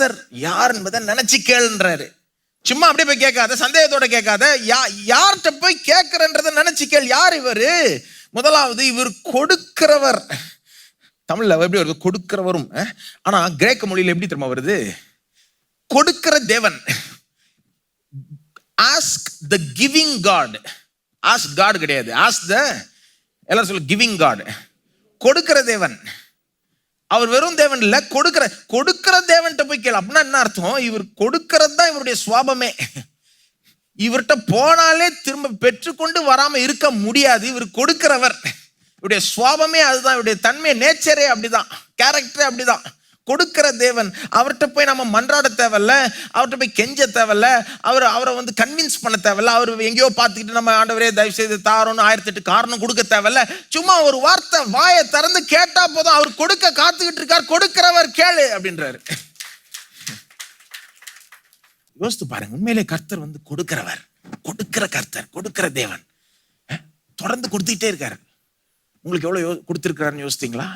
கர்த்தர் யார் என்பதை நினைச்சு கேளுன்றாரு. சும்மா அப்படியே போய் கேட்காத சந்தேகத்தோட கேட்காத யா யார்கிட்ட போய் கேட்கறன்றதை நினைச்சு கேள். யார் இவரு? முதலாவது இவர் கொடுக்கிறவர். தமிழ்ல எப்படி வருது? கொடுக்கிறவரும். ஆனால் ஆனா கிரேக்க மொழியில எப்படி திரும்ப வருது? கொடுக்கிற தேவன். Ask the giving God ask God கிடையாது. ஆஸ்க் த எல்லாரும் சொல்ல கிவிங் காட் கொடுக்கிற தேவன். அவர் வெறும் தேவன் இல்லை கொடுக்கிற கொடுக்கிற தேவன்கிட்ட போய் கேளு. அப்படின்னா என்ன அர்த்தம்? இவர் கொடுக்கறது தான் இவருடைய சுவாபமே. இவர்கிட்ட போனாலே திரும்ப பெற்றுக்கொண்டு வராமல் இருக்க முடியாது. இவர் கொடுக்கிறவர். இவருடைய சுவாபமே அதுதான். இவருடைய தன்மை நேச்சரே அப்படிதான். கேரக்டரே அப்படிதான். கொடுக்கிற தேவன் அவர்கிட்ட போய் நம்ம மன்றாட தேவையில்ல அவர்கிட்ட போய் கெஞ்ச தேவையில்ல அவர் அவரை வந்து கன்வின்ஸ் பண்ண தேவையில்ல அவர் எங்கேயோ பார்த்துக்கிட்டு நம்ம ஆண்டவரே தயவு செய்து தாரோன்னு ஆயிரத்தி எட்டு காரணம் கொடுக்க தேவையில்ல. சும்மா ஒரு வார்த்தை வாயை திறந்து கேட்டா போதும் அவர் கொடுக்க காத்துக்கிட்டு இருக்கார் கொடுக்கிறவர் கேளு அப்படின்றாரு. யோசித்து பாருங்க உண்மையிலே கர்த்தர் வந்து கொடுக்கிறவர் கொடுக்கிற கர்த்தர் கொடுக்கிற தேவன். தொடர்ந்து கொடுத்துக்கிட்டே இருக்காரு. உங்களுக்கு எவ்வளோ யோ கொடுத்துருக்கிறாருன்னு யோசித்தீங்களா?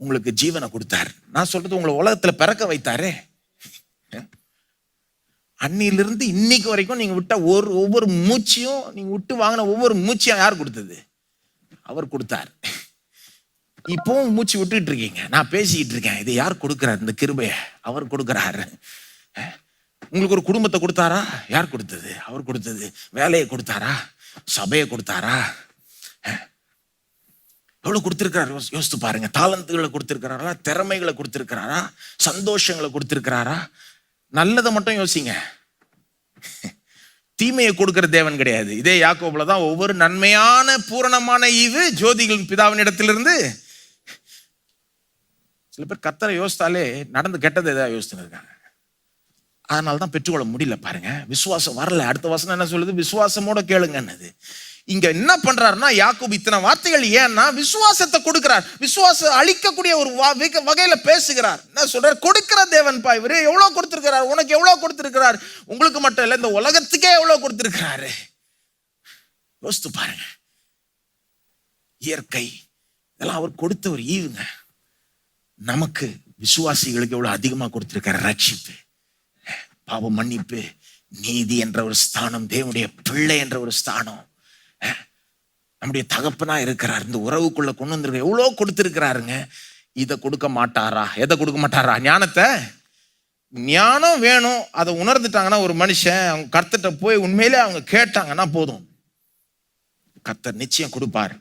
உங்களுக்கு ஜீவனை கொடுத்தார். நான் சொல்றது உங்களை உலகத்துல பிறக்க வைத்தாரே. அஹ், அன்னிலிருந்து இன்னைக்கு வரைக்கும் நீங்க விட்ட ஒரு ஒவ்வொரு மூச்சையும் நீங்க விட்டு வாங்கின ஒவ்வொரு மூச்சையும் யார் கொடுத்தது? அவர் கொடுத்தார். இப்பவும் மூச்சு விட்டுட்டு இருக்கீங்க. நான் பேசிக்கிட்டு இருக்கேன். இதை யார் கொடுக்கிறார்? இந்த கிருபைய அவர் கொடுக்கிறாரு. உங்களுக்கு ஒரு குடும்பத்தை கொடுத்தாரா? யார் கொடுத்தது? அவர் கொடுத்தது. வேலையை கொடுத்தாரா? சபையை கொடுத்தாரா? எவ்வளவு கொடுத்துருக்காரு யோசி- யோசித்து பாருங்க. தாளந்துகளை கொடுத்துருக்கிறாரா? திறமைகளை கொடுத்துருக்கிறாரா? சந்தோஷங்களை கொடுத்துருக்கிறாரா? நல்லதை மட்டும் யோசிங்க. தீமையை கொடுக்கிற தேவன் கிடையாது. இதே யாக்கோபில் தான் ஒவ்வொரு நன்மையான பூரணமான ஈவு ஜோதிகளின் பிதாவின் இடத்திலிருந்து சில பேர் கத்தரை யோசித்தாலே நடந்து கெட்டதை ஏதாவது யோசிச்சுன்னு இருக்காங்க. அதனால தான் பெற்றுக்கொள்ள முடியல பாருங்க. விசுவாசம் வரல. அடுத்த வசனம் என்ன சொல்லுது? விசுவாசமோட கேளுங்கன்னது. இங்க என்ன பண்றாருன்னா யாக்கூப் இத்தனை வார்த்தைகள் ஏன்னா விசுவாசத்தை கொடுக்கிறார். விசுவாசம் அழிக்கக்கூடிய ஒரு வா- வகையில பேசுகிறார். என்ன சொல்றார்? கொடுக்கிற தேவன் பா இவரு எவ்வளவு கொடுத்திருக்கிறார்? உனக்கு எவ்வளவு கொடுத்திருக்கிறார்? உங்களுக்கு மட்டும் இல்லை இந்த உலகத்துக்கே எவ்வளவு கொடுத்திருக்கிறாரு? யோசித்து பாருங்க. இயற்கை இதெல்லாம் அவர் கொடுத்த ஒரு ஈவுங்க. நமக்கு விசுவாசிகளுக்கு எவ்வளவு அதிகமா கொடுத்திருக்காரு? ரட்சிப்பு. பாவ மன்னிப்பு நீதி என்ற ஒரு ஸ்தானம் தேவனுடைய பிள்ளை என்ற ஒரு ஸ்தானம். நம்முடைய தகப்பனா இருக்கிறார். இந்த உறவுக்குள்ள கொண்டு வந்திருக்க எவ்வளோ கொடுத்துருக்கிறாருங்க? இதை கொடுக்க மாட்டாரா? எதை கொடுக்க மாட்டாரா? ஞானத்தை? ஞானம் வேணும். அதை உணர்ந்துட்டாங்கன்னா ஒரு மனுஷன் அவங்க கர்த்தர்ட்ட போய் உண்மையிலே அவங்க கேட்டாங்கன்னா போதும். கர்த்தர் நிச்சயம் கொடுப்பாரு.